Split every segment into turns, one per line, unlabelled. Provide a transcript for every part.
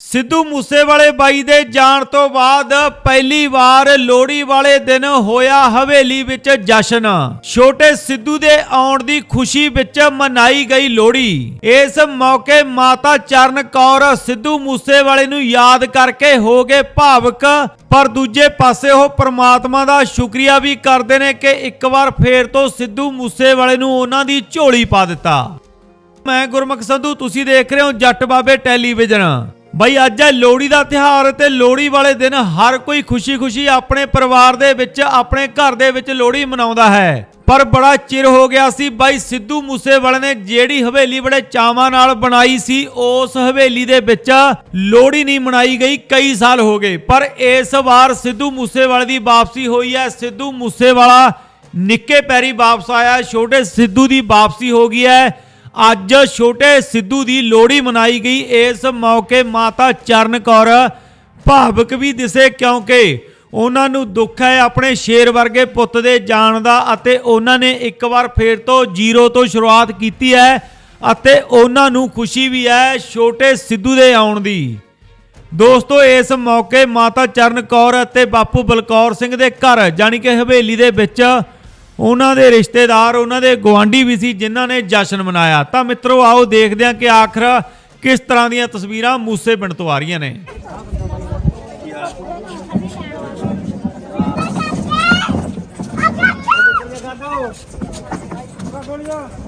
ਸਿੱਧੂ ਮੂਸੇਵਾਲੇ ਬਾਈ ਦੇ ਜਾਣ ਤੋਂ ਬਾਅਦ ਪਹਿਲੀ ਵਾਰ ਲੋਹੜੀ ਵਾਲੇ ਦਿਨ ਹੋਇਆ ਹਵੇਲੀ ਵਿੱਚ ਜਸ਼ਨ। ਛੋਟੇ ਸਿੱਧੂ ਦੇ ਆਉਣ ਦੀ ਖੁਸ਼ੀ ਵਿੱਚ ਮਨਾਈ ਗਈ ਲੋਹੜੀ। ਇਸ ਮੌਕੇ ਮਾਤਾ ਚਰਨ ਕੌਰ ਸਿੱਧੂ ਮੂਸੇਵਾਲੇ ਨੂੰ ਯਾਦ ਕਰਕੇ ਹੋ ਗਏ ਭਾਵਕ। ਪਰ ਦੂਜੇ ਪਾਸੇ ਉਹ ਪ੍ਰਮਾਤਮਾ ਦਾ ਸ਼ੁਕਰੀਆ ਵੀ ਕਰਦੇ ਨੇ ਕਿ ਇੱਕ ਵਾਰ ਫੇਰ ਤੋਂ ਸਿੱਧੂ ਮੂਸੇਵਾਲੇ ਨੂੰ ਉਹਨਾਂ ਦੀ ਝੋਲੀ ਪਾ ਦਿੱਤਾ। ਮੈਂ ਗੁਰਮੁਖ ਸੰਧੂ, ਤੁਸੀਂ ਦੇਖ ਰਹੇ ਹੋ ਜੱਟ ਬਾਬੇ ਟੈਲੀਵਿਜ਼ਨ। ਬਈ ਅੱਜ ਹੈ ਲੋਹੜੀ ਦਾ ਤਿਹਾਰ ਤੇ ਲੋਹੜੀ ਵਾਲੇ ਦਿਨ ਹਰ ਕੋਈ ਖੁਸ਼ੀ-ਖੁਸ਼ੀ ਆਪਣੇ ਪਰਿਵਾਰ ਦੇ ਵਿੱਚ, ਆਪਣੇ ਘਰ ਦੇ ਵਿੱਚ ਲੋਹੜੀ ਮਨਾਉਂਦਾ ਹੈ। ਪਰ ਬੜਾ ਚਿਰ ਹੋ ਗਿਆ ਸੀ ਬਾਈ ਸਿੱਧੂ ਮੂਸੇਵਾਲੇ ਨੇ ਜਿਹੜੀ ਹਵੇਲੀ ਬੜੇ ਚਾਵਾਂ ਨਾਲ ਬਣਾਈ ਸੀ, ਉਸ ਹਵੇਲੀ ਦੇ ਵਿੱਚ ਲੋਹੜੀ ਨਹੀਂ ਮਨਾਈ ਗਈ, ਕਈ ਸਾਲ ਹੋ ਗਏ। ਪਰ ਇਸ ਵਾਰ ਸਿੱਧੂ ਮੂਸੇਵਾਲੇ ਦੀ ਵਾਪਸੀ ਹੋਈ ਹੈ, ਸਿੱਧੂ ਮੂਸੇਵਾਲਾ ਨਿੱਕੇ ਪੈਰੀ ਵਾਪਸ ਆਇਆ, ਛੋਟੇ ਸਿੱਧੂ ਦੀ ਵਾਪਸੀ ਹੋ ਗਈ ਹੈ। ਅੱਜ ਛੋਟੇ ਸਿੱਧੂ ਦੀ ਲੋਹੜੀ ਮਨਾਈ ਗਈ। ਇਸ ਮੌਕੇ ਮਾਤਾ ਚਰਨ ਕੌਰ ਭਾਵਕ ਵੀ ਦਿਸੇ ਕਿਉਂਕਿ ਉਹਨਾਂ ਨੂੰ ਦੁੱਖ ਹੈ ਆਪਣੇ ਸ਼ੇਰ ਵਰਗੇ ਪੁੱਤ ਦੇ ਜਾਣ ਦਾ ਅਤੇ ਉਹਨਾਂ ਨੇ ਇੱਕ ਵਾਰ ਫੇਰ ਤੋਂ ਜ਼ੀਰੋ ਤੋਂ ਸ਼ੁਰੂਆਤ ਕੀਤੀ ਹੈ ਅਤੇ ਉਹਨਾਂ ਨੂੰ ਖੁਸ਼ੀ ਵੀ ਹੈ ਛੋਟੇ ਸਿੱਧੂ ਦੇ ਆਉਣ ਦੀ। ਦੋਸਤੋ, ਇਸ ਮੌਕੇ ਮਾਤਾ ਚਰਨ ਕੌਰ ਅਤੇ ਬਾਪੂ ਬਲਕੌਰ ਸਿੰਘ ਦੇ ਘਰ, ਜਾਣੀ ਕਿ ਹਵੇਲੀ ਦੇ ਵਿੱਚ ਉਹਨਾਂ ਦੇ ਰਿਸ਼ਤੇਦਾਰ, ਉਹਨਾਂ ਦੇ ਗਵਾਂਢੀ ਵੀ ਸੀ ਜਿਨ੍ਹਾਂ ਨੇ ਜਸ਼ਨ ਮਨਾਇਆ। ਤਾਂ ਮਿੱਤਰੋ, ਆਓ ਦੇਖਦੇ ਹਾਂ ਕਿ ਆਖਰ ਕਿਸ ਤਰ੍ਹਾਂ ਦੀਆਂ ਤਸਵੀਰਾਂ ਮੂਸੇ ਪਿੰਡ ਤੋਂ ਆ ਰਹੀਆਂ ਨੇ।
ਲਓ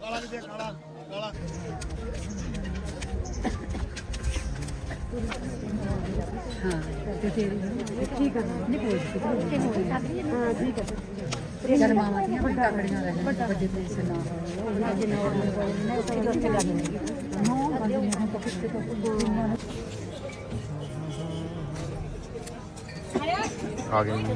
काला काला काला
ਇੰਨਾ ਵਧੀਆ ਠੀਕ ਦੁਆ ਦਿਓ ਆਪਣਾ ਪਰਿਵਾਰ ਸਹੀ ਹੁੰਦੀ ਜਨ ਮਾਮਾ ਦੀਆਂ ਵੱਡਾ ਕੜੀਆਂ ਰਹਿ ਵੱਡੇ ਦੇਸ਼ ਨਾ ਹੋਵੇ ਜਿੰਨਾ ਹੋਰ ਨਾ ਉੱਥੇ ਉੱਥੇ ਲੱਗ ਜਾਂਦੀ ਨੋ ਬੰਦੇ ਨੂੰ ਤਾਂ ਕਿਤੇ ਤੋਂ
ਆ ਗਏ ਜੀ।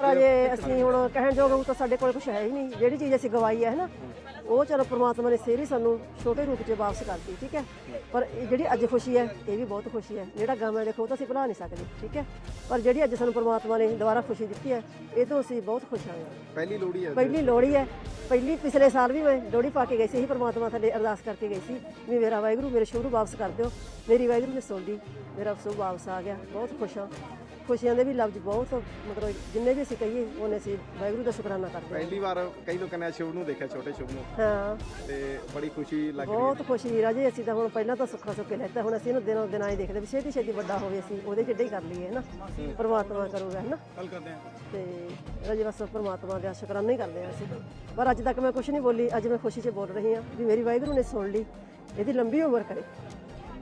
ਪਰ ਜੇ ਅਸੀਂ ਹੁਣ ਕਹਿਣ ਜੋਗ ਤਾਂ ਸਾਡੇ ਕੋਲ ਕੁਝ ਹੈ ਹੀ ਨਹੀਂ। ਜਿਹੜੀ ਚੀਜ਼ ਅਸੀਂ ਗਵਾਈ ਹੈ ਨਾ? ਉਹ ਚਲੋ ਪ੍ਰਮਾਤਮਾ ਨੇ ਹੀ ਸਾਨੂੰ ਛੋਟੇ ਰੂਪ 'ਚ ਵਾਪਸ ਕਰਤੀ ਠੀਕ ਹੈ? ਪਰ ਇਹ ਜਿਹੜੀ ਅੱਜ ਖੁਸ਼ੀ ਹੈ ਇਹ ਵੀ ਬਹੁਤ ਖੁਸ਼ੀ ਹੈ। ਜਿਹੜਾ ਗਮ ਹੈ ਦੇਖੋ ਉਹ ਤਾਂ ਅਸੀਂ ਭੁਲਾ ਨਹੀਂ ਸਕਦੇ ਠੀਕ ਹੈ? ਪਰ ਜਿਹੜੀ ਅੱਜ ਸਾਨੂੰ ਪ੍ਰਮਾਤਮਾ ਨੇ ਦੁਬਾਰਾ ਖੁਸ਼ੀ ਦਿੱਤੀ ਹੈ ਇਹ ਤੋਂ ਅਸੀਂ ਬਹੁਤ ਖੁਸ਼ ਹਾਂ।
ਪਹਿਲੀ ਲੋਹੜੀ ਹੈ
ਪਹਿਲੀ ਲੋਹੜੀ ਹੈ। ਪਹਿਲੀ ਪਿਛਲੇ ਸਾਲ ਵੀ ਮੈਂ ਲੋਹੜੀ ਪਾ ਕੇ ਗਈ ਸੀ ਇਹੀ ਪ੍ਰਮਾਤਮਾ ਥੱਲੇ ਅਰਦਾਸ ਕਰਕੇ ਗਈ ਸੀ ਵੀ ਮੇਰਾ ਵਾਹਿਗੁਰੂ ਮੇਰੇ ਸ਼ੁਰੂ ਵਾਪਸ ਕਰ ਦਿਓ। ਮੇਰੀ ਵਾਹਿਗੁਰੂ ਨੇ ਸੁਣ ਲਈ ਮੇਰਾ ਸ਼ੁਭ ਵਾਪਸ ਆ ਗਿਆ ਬਹੁਤ ਖੁਸ਼ ਹਾਂ। ਖੁਸ਼ੀਆਂ ਦੇ ਵੀ ਲਫ਼ਜ਼ ਬਹੁਤ ਮਤਲਬ ਜਿੰਨੇ ਵੀ ਅਸੀਂ ਕਹੀਏ ਉਹਨੇ ਅਸੀਂ ਵਾਹਿਗੁਰੂ ਦਾ ਸ਼ੁਕਰਾਨਾ ਕਰਦੇ ਹਾਂ।
ਪਹਿਲੀ ਵਾਰ ਕਈ ਲੋਕਾਂ ਨੇ ਸ਼ੁਭ ਨੂੰ ਦੇਖਿਆ ਛੋਟੇ ਸ਼ੁਭ ਨੂੰ।
ਹਾਂ।
ਤੇ ਬੜੀ ਖੁਸ਼ੀ ਲੱਗ ਰਹੀ ਹੈ।
ਬਹੁਤ ਖੁਸ਼ੀ ਰਾਜੇ ਅਸੀਂ ਤਾਂ ਹੁਣ ਪਹਿਲਾਂ ਤਾਂ ਸੁੱਖਾ ਸੁੱਕੇ ਲੈਤਾ ਹੁਣ ਅਸੀਂ ਇਹਨੂੰ ਦਿਨੋਂ ਦਿਨ ਆਏ ਦੇਖਦੇ ਵੀ ਛੇਤੀ ਛੇਤੀ ਵੱਡਾ ਹੋਵੇ ਅਸੀਂ ਉਹਦੇ ਜਿੱਡੇ ਹੀ ਕਰ ਲਈਏ ਹੈ। ਨਾ ਪਰਮਾਤਮਾ ਕਰੂਗਾ ਹੈ ਨਾ
ਕੱਲ ਕਰਦੇ ਆ
ਤੇ ਰਾਜੇ ਬਸ ਪਰਮਾਤਮਾ ਦਾ ਸ਼ੁਕਰਾਨਾ ਹੀ ਕਰਦੇ ਹਾਂ ਅਸੀਂ। ਪਰ ਅੱਜ ਤੱਕ ਮੈਂ ਕੁਝ ਨਹੀਂ ਬੋਲੀ ਅੱਜ ਮੈਂ ਖੁਸ਼ੀ 'ਚ ਬੋਲ ਰਹੀ ਹਾਂ ਵੀ ਮੇਰੀ ਵਾਹਿਗੁਰੂ ਨੇ ਸੁਣ ਲਈ ਇਹਦੀ ਲੰਬੀ ਉਮਰ ਕਰੇ।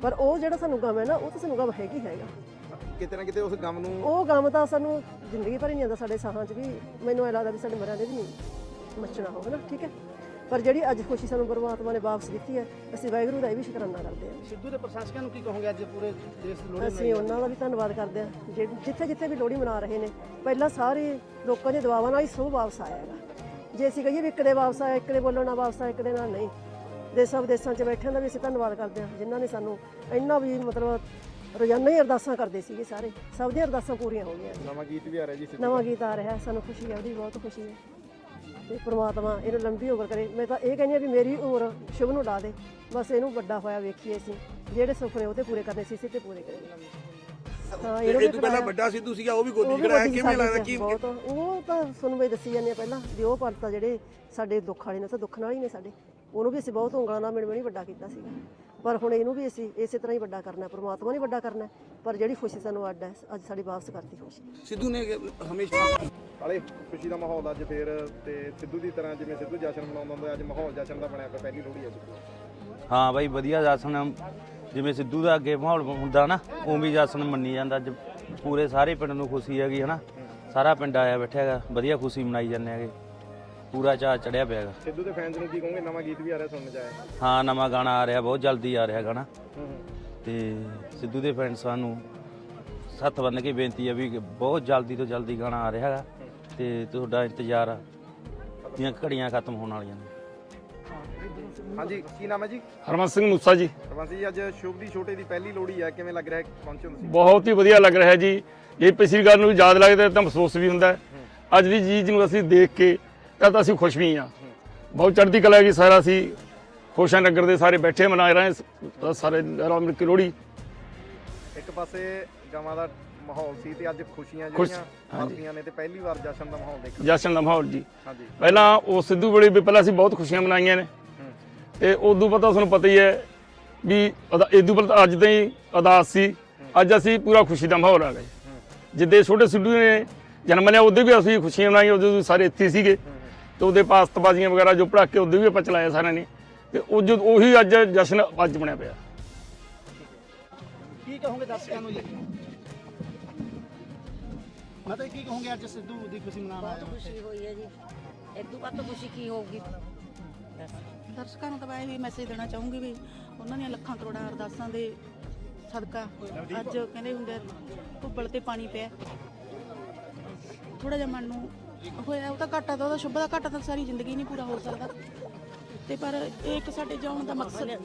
ਪਰ ਉਹ ਜਿਹੜਾ ਸਾਨੂੰ ਗਮ ਹੈ ਨਾ ਉਹ ਤਾਂ ਸਾਨੂੰ ਗਮ ਹੈਗੀ ਹੈਗਾ।
ਕਿਤੇ ਨਾ ਕਿਤੇ ਉਸ ਗਮ ਨੂੰ
ਉਹ ਗਮ ਤਾਂ ਸਾਨੂੰ ਜ਼ਿੰਦਗੀ ਭਰ ਹੀ ਨਹੀਂ ਆਉਂਦਾ ਸਾਡੇ ਸਾਹਾਂ 'ਚ ਵੀ ਮੈਨੂੰ ਐ ਲੱਗਦਾ ਵੀ ਸਾਡੇ ਮਰਿਆਂ ਦੇ ਵੀ ਨਹੀਂ ਮੱਚਣਾ ਹੋਵੇ ਨਾ ਠੀਕ ਹੈ? ਪਰ ਜਿਹੜੀ ਅੱਜ ਖੁਸ਼ੀ ਸਾਨੂੰ ਪਰਮਾਤਮਾ ਨੇ ਵਾਪਸ ਦਿੱਤੀ ਹੈ ਅਸੀਂ ਵਾਹਿਗੁਰੂ ਦਾ ਇਹ ਵੀ ਸ਼ੁਕਰਾਨਾ ਕਰਦੇ ਹਾਂ।
ਸਿੱਧੂ ਦੇ ਪ੍ਰਸ਼ਾਸਕਾਂ ਨੂੰ ਕੀ ਕਹੋਗੇ ਅੱਜ ਪੂਰੇ ਦੇਸ਼ ਦੀ ਲੋਹੜੀ
ਅਸੀਂ ਉਹਨਾਂ ਦਾ ਵੀ ਧੰਨਵਾਦ ਕਰਦੇ ਹਾਂ। ਜਿ- ਜਿੱਥੇ ਜਿੱਥੇ ਵੀ ਲੋਹੜੀ ਮਨਾ ਰਹੇ ਨੇ ਪਹਿਲਾਂ ਸਾਰੇ ਲੋਕਾਂ ਦੇ ਦੁਆਵਾਂ ਨਾਲ ਹੀ ਸਭ ਵਾਪਸ ਆਇਆ ਹੈਗਾ। ਜੇ ਅਸੀਂ ਕਹੀਏ ਵੀ ਇੱਕ ਦੇ ਵਾਪਸ ਆਇਆ ਇੱਕ ਦੇ ਬੋਲਣ ਨਾਲ ਵਾਪਸ ਆਇਆ ਇੱਕ ਦੇ ਨਾਲ ਨਹੀਂ। ਦੇਸਾਂ ਵਿਦੇਸ਼ਾਂ 'ਚ ਬੈਠਿਆਂ ਦਾ ਵੀ ਅਸੀਂ ਧੰਨਵਾਦ ਕਰਦੇ ਹਾਂ ਜਿਨ੍ਹਾਂ ਨੇ ਸਾਨੂੰ ਇੰਨਾ ਵੀ ਮਤਲਬ ਰੋਜ਼ਾਨਾ ਹੀ ਅਰਦਾਸਾਂ ਕਰਦੇ ਸੀਗੇ ਸਾਰੇ। ਸਭ ਦੀਆਂ ਅਰਦਾਸਾਂ ਪੂਰੀਆਂ ਹੋ ਗਈਆਂ।
ਨਵਾਂ ਗੀਤ ਵੀ ਆ ਰਿਹਾ ਜੀ ਸਿੱਧੂ
ਨਵਾਂ ਗੀਤ ਆ ਰਿਹਾ ਸਾਨੂੰ ਖੁਸ਼ੀ ਹੈ ਉਹਦੀ ਬਹੁਤ ਖੁਸ਼ੀ ਹੈ। ਤੇ ਪ੍ਰਮਾਤਮਾ ਇਹਨੂੰ ਲੰਬੀ ਉਮਰ ਕਰੇ। ਮੈਂ ਤਾਂ ਇਹ ਕਹਿੰਦੀ ਆ ਵੀ ਮੇਰੀ ਉਮਰ ਸ਼ੁਭ ਨੂੰ ਲਾ ਦੇ। ਬਸ ਇਹਨੂੰ ਵੱਡਾ ਹੋਇਆ ਵੇਖੀਏ ਅਸੀਂ। ਜਿਹੜੇ ਸੁਪਨੇ ਉਹਦੇ ਪੂਰੇ ਕਰਨੇ ਸੀ ਸੀ ਤੇ ਪੂਰੇ ਕਰੇ। ਹਾਂ ਇਹਨੂੰ ਵੀ
ਇਹ ਤੋਂ ਪਹਿਲਾਂ। ਵੱਡਾ ਸਿੱਧੂ ਸੀਗਾ ਉਹ ਵੀ ਗੋਦੀ
ਵੱਡੀ
ਕਿਵੇਂ ਲੱਗਦਾ ਕੀ
ਬਹੁਤ। ਉਹ ਤਾਂ ਤੁਹਾਨੂੰ ਮੈਂ ਦੱਸੀ ਜਾਂਦੇ ਆ ਪਹਿਲਾਂ। ਵੀ ਉਹ ਪੰਤ ਤਾਂ ਜਿਹੜੇ ਸਾਡੇ ਦੁੱਖ ਵਾਲੇ ਨੇ ਤਾਂ ਦੁੱਖ ਨਾਲ ਹੀ ਨੇ ਸਾਡੇ। ਉਹਨੂੰ ਵੀ ਅਸੀਂ ਬਹੁਤ ਉਂਗਲਾਂ ਨਾਲ ਮਿਣ ਮਿਣੀ ਵੱਡਾ ਕੀਤਾ ਸੀਗਾ। ਪਰ ਹੁਣ ਇਹਨੂੰ ਵੀ ਅਸੀਂ ਇਸੇ ਤਰ੍ਹਾਂ ਹੀ ਵੱਡਾ ਕਰਨਾ ਹੈ ਪ੍ਰਮਾਤਮਾ ਨੇ ਵੱਡਾ ਕਰਨਾ। ਪਰ ਜਿਹੜੀ ਖੁਸ਼ੀ ਸਾਨੂੰ ਅੱਡ ਹੈ ਅੱਜ ਸਾਡੀ ਵਾਪਸ ਕਰਤੀ ਖੁਸ਼ੀ
ਸਿੱਧੂ ਨੇ ਹਮੇਸ਼ਾ
ਹਾਲੇ ਖੁਸ਼ੀ ਦਾ ਮਾਹੌਲ ਅੱਜ ਫੇਰ ਤੇ ਸਿੱਧੂ ਦੀ ਤਰ੍ਹਾਂ ਜਿਵੇਂ ਸਿੱਧੂ ਜਸ਼ਨ ਮਨਾਉਂਦਾ ਹੁੰਦਾ ਅੱਜ ਮਾਹੌਲ ਜਸ਼ਨ ਦਾ ਬਣਿਆ ਪਿਆ ਪਹਿਲੀ ਲੋਹੜੀ ਹੈ ਸਿੱਧੂ
ਹਾਂ ਬਾਈ ਵਧੀਆ ਜਸ਼ਨ ਜਿਵੇਂ ਸਿੱਧੂ ਦਾ ਅੱਗੇ ਮਾਹੌਲ ਹੁੰਦਾ ਨਾ ਉਵੇਂ ਜਸ਼ਨ ਮੰਨੀ ਜਾਂਦਾ ਅੱਜ ਪੂਰੇ ਸਾਰੇ ਪਿੰਡ ਨੂੰ ਖੁਸ਼ੀ ਹੈਗੀ ਹਨਾ ਸਾਰਾ ਪਿੰਡ ਆਇਆ ਬੈਠਿਆ ਹੈਗਾ ਵਧੀਆ ਖੁਸ਼ੀ ਮਨਾਈ ਜਾਂਦੇ ਹੈਗੇ ਪੂਰਾ ਚਾਅ ਚੜਿਆ ਪਿਆ ਹੈਗਾ।
ਸਿੱਧੂ ਦੇ ਫੈਨਸ ਨੂੰ ਕੀ ਕਹੋਗੇ? ਨਵਾਂ ਗੀਤ ਵੀ ਆ ਰਿਹਾ ਸੁਣਨ ਚ ਆਇਆ।
ਹਾਂ ਨਵਾਂ ਗਾਣਾ ਆ ਰਿਹਾ ਬਹੁਤ ਜਲਦੀ ਆ ਰਿਹਾ ਗਾਣਾ। ਤੇ ਸਿੱਧੂ ਦੇ ਫੈਨਸਾਂ ਨੂੰ ਸੱਤ ਬੰਨ ਕੇ ਬੇਨਤੀ ਹੈ ਵੀ ਬਹੁਤ ਜਲਦੀ ਤੋਂ ਜਲਦੀ ਗਾਣਾ ਆ ਰਿਹਾ ਹੈਗਾ ਤੇ ਤੁਹਾਡਾ ਇੰਤਜ਼ਾਰ ਆ ਦੀਆਂ ਘੜੀਆਂ ਖਤਮ ਹੋਣ ਵਾਲੀਆਂ ਨੇ।
ਹਾਂਜੀ ਕੀ ਨਾਮ ਹੈ ਜੀ?
ਹਰਮਨ ਸਿੰਘ ਮੂਸਾ ਜੀ।
ਸਰਪੰਚ ਜੀ ਅੱਜ ਸ਼ੁਭ ਦੀ ਛੋਟੇ ਦੀ ਪਹਿਲੀ ਲੋਹੜੀ ਹੈ ਕਿਵੇਂ ਲੱਗ ਰਿਹਾ ਹੈ? ਪਹੁੰਚੋ ਤੁਸੀਂ?
ਬਹੁਤ ਹੀ ਵਧੀਆ ਲੱਗ ਰਿਹਾ ਜੀ। ਜੇ ਪਿਛਲੀ ਗੱਲ ਨੂੰ ਵੀ ਯਾਦ ਲੱਗਦਾ ਤਾਂ ਮਹਿਸੂਸ ਵੀ ਹੁੰਦਾ ਹੈ। ਅੱਜ ਦੀ ਚੀਜ਼ ਨੂੰ ਅਸੀਂ ਦੇਖ ਕੇ ਤਾਂ ਤਾਂ ਅਸੀਂ ਖੁਸ਼ ਵੀ ਹਾਂ। ਬਹੁਤ ਚੜ੍ਹਦੀ ਕਲਾ ਜੀ ਸਾਰਾ ਅਸੀਂ ਖੁਸ਼ਾਂ ਨਗਰ ਦੇ ਸਾਰੇ ਬੈਠੇ ਮਨਾ ਰਹੇ ਸਾਰੇ ਰਲ ਮਿਲ ਕੇ ਲੋਹੜੀ।
ਇੱਕ ਪਾਸੇ ਗਾਵਾਂ ਦਾ ਮਾਹੌਲ ਸੀ ਤੇ ਅੱਜ ਖੁਸ਼ੀਆਂ
ਖੁਸ਼-
ਜਿਹੜੀਆਂ। ਮਸਤੀਆਂ ਨੇ ਤੇ ਪਹਿਲੀ ਵਾਰ ਜਸ਼ਨ ਦਾ ਮਾਹੌਲ ਦੇਖਣ
ਜਸ਼ਨ ਦਾ ਮਾਹੌਲ ਜੀ।
ਹਾਂਜੀ।
ਪਹਿਲਾਂ ਉਹ ਸਿੱਧੂ ਵੇਲੇ ਵੀ ਪਹਿਲਾਂ ਅਸੀਂ ਬਹੁਤ ਖੁਸ਼ੀਆਂ ਮਨਾਈਆਂ ਨੇ। ਤੇ ਉਦੋਂ ਪਤਾ ਤੁਹਾਨੂੰ ਪਤਾ ਹੀ ਹੈ ਵੀ ਇਦੋਂ ਪਹਿਲਾਂ ਅੱਜ ਤਾਂ ਹੀ ਅਦਾਸ ਸੀ। ਅੱਜ ਅਸੀਂ ਪੂਰਾ ਖੁਸ਼ੀ ਦਾ ਮਾਹੌਲ ਆ ਗਏ। ਜਿੱਦੇ ਛੋਟੇ ਸਿੱਧੂ ਨੇ ਜਨਮ ਲਿਆ ਉਦੋਂ ਵੀ ਅਸੀਂ ਖੁਸ਼ੀਆਂ ਮਨਾਈਆਂ ਉਦੋਂ ਸਾਰੇ ਇੱਥੇ ਸੀਗੇ। ਤੇ ਉਹਦੇ ਪਾਸਤਬਾਜ਼ੀਆਂ ਵਗੈਰਾ ਜੋ ਪੜਾਕੇ ਉਦੋਂ ਵੀ ਆਪਾਂ ਚਲਾਏ ਸਾਰਿਆਂ ਨੇ। ਤੇ ਉਹ ਜੋ ਉਹੀ ਅੱਜ ਜਸ਼ਨ ਅੱਜ ਬਣਿਆ ਪਿਆ।
ਕੀ ਕਹੋਗੇ ਦਰਸ਼ਕਾਂ ਨੂੰ ਜੀ? ਮਤਲਬ ਕੀ ਕਹੋਗੇ ਅੱਜ ਸਿੱਧੂ ਦੀ ਖੁਸ਼ੀ ਮਨਾਉਣ ਆਏ ਹੋ।
ਖੁਸ਼ੀ ਹੋਈ ਹੈ ਜੀ। ਤੋਂ ਵੱਧ ਖੁਸ਼ੀ ਕੀ ਹੋਊਗੀ?
ਦਰਸ਼ਕਾਂ ਨੂੰ ਤਾਂ ਮੈਂ ਇਹ ਮੈਸੇਜ ਦੇਣਾ ਚਾਹੂੰਗੀ ਵੀ ਉਹਨਾਂ ਦੀਆਂ ਲੱਖਾਂ ਕਰੋੜਾਂ ਅਰਦਾਸਾਂ ਦੇ ਸਦਕਾ ਅੱਜ ਕਹਿੰਦੇ ਹੁੰਦੇ ਭੁੱਬਲ ਤੇ ਪਾਣੀ ਪਿਆ। ਥੋੜਾ ਜਿਹਾ ਮਨ ਨੂੰ ਹੋਇਆ, ਉਹ ਤਾਂ ਘਾਟਾ ਤਾਂ ਉਹਦਾ ਸ਼ੁਭ ਦਾ ਘਾਟਾ ਤਾਂ ਸਾਰੀ ਜ਼ਿੰਦਗੀ ਨਹੀਂ ਪੂਰਾ ਹੋ ਸਕਦਾ। ਤੇ ਪਰ ਇਹ ਇੱਕ ਸਾਡੇ ਜਿਉਣ ਦਾ ਮਕਸਦ ਹੈ।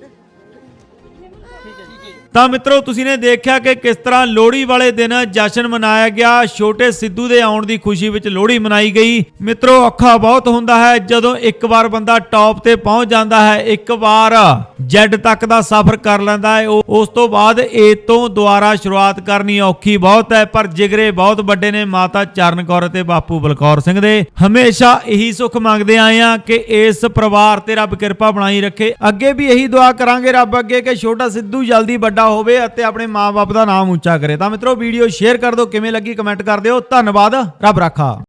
ਤਾਂ ਮਿੱਤਰੋ, ਤੁਸੀਂ ਨੇ ਦੇਖਿਆ ਕਿ ਕਿਸ ਤਰ੍ਹਾਂ ਲੋਹੜੀ ਵਾਲੇ ਦਿਨ ਜਸ਼ਨ ਮਨਾਇਆ ਗਿਆ। ਛੋਟੇ ਸਿੱਧੂ ਦੇ ਆਉਣ ਦੀ ਖੁਸ਼ੀ ਵਿੱਚ ਲੋਹੜੀ ਮਨਾਈ ਗਈ। ਮਿੱਤਰੋ, ਔਖਾ ਬਹੁਤ ਹੁੰਦਾ ਹੈ। ਜਦੋਂ ਇੱਕ ਵਾਰ ਬੰਦਾ ਟੌਪ ਤੇ ਪਹੁੰਚ ਜਾਂਦਾ ਹੈ, ਇੱਕ ਵਾਰ ਜੈਡ ਤੱਕ ਦਾ ਸਫ਼ਰ ਕਰ ਲੈਂਦਾ ਹੈ। ਉਹ- ਉਸ ਤੋਂ ਬਾਅਦ ਏ ਤੋਂ ਦੁਆਰਾ ਸ਼ੁਰੂਆਤ ਕਰਨੀ ਔਖੀ ਬਹੁਤ ਹੈ। ਪਰ ਜਿਗਰੇ ਬਹੁਤ ਵੱਡੇ ਨੇ ਮਾਤਾ ਚਰਨ ਕੌਰ ਅਤੇ ਬਾਪੂ ਬਲਕੌਰ ਸਿੰਘ ਦੇ। ਹਮੇਸ਼ਾ ਇਹੀ ਸੁੱਖ ਮੰਗਦੇ ਆਏ ਆ ਕਿ ਇਸ ਪਰਿਵਾਰ ਤੇ ਰੱਬ ਕਿਰਪਾ ਬਣਾਈ ਰੱਖੇ। ਅੱਗੇ ਵੀ ਇਹੀ ਦੁਆ ਕਰਾਂਗੇ ਰੱਬ ਅੱਗੇ ਕਿ ਛੋਟੇ ਛੋਟਾ ਸਿੱਧੂ ਜਲਦੀ ਵੱਡਾ ਹੋਵੇ ਅਤੇ ਆਪਣੇ ਮਾਪੇ ਦਾ ਨਾਮ ਉੱਚਾ ਕਰੇ। ਤਾਂ ਮਿੱਤਰੋ ਵੀਡੀਓ ਸ਼ੇਅਰ ਕਰ ਦਿਓ, ਕਿਵੇਂ ਲੱਗੀ ਕਮੈਂਟ ਕਰ ਦਿਓ। ਧੰਨਵਾਦ, ਰੱਬ ਰਾਖਾ।